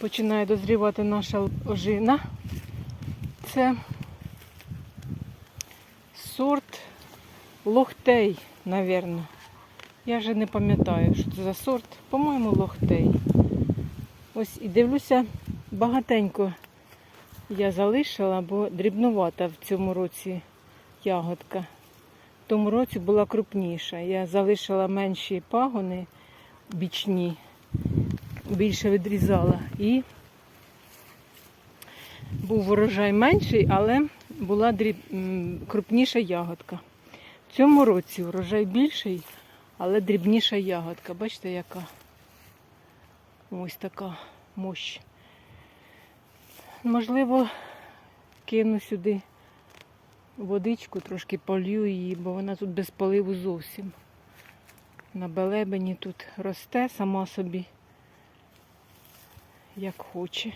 Починає дозрівати наша ожина. Це сорт лохтей, напевно. Я вже не пам'ятаю, що це за сорт. По-моєму, лохтей. Ось і дивлюся, багатенько я залишила, бо дрібнувата в цьому році ягодка. В тому році була крупніша. Я залишила менші пагони бічні, більше відрізала. І був урожай менший, але була дріб... крупніша ягодка. В цьому році урожай більший, але дрібніша ягодка. Бачите, яка? Ось така мощь. Можливо, кину сюди водичку, трошки полью її, бо вона тут без поливу зовсім. На белебені тут росте сама собі, як хоче.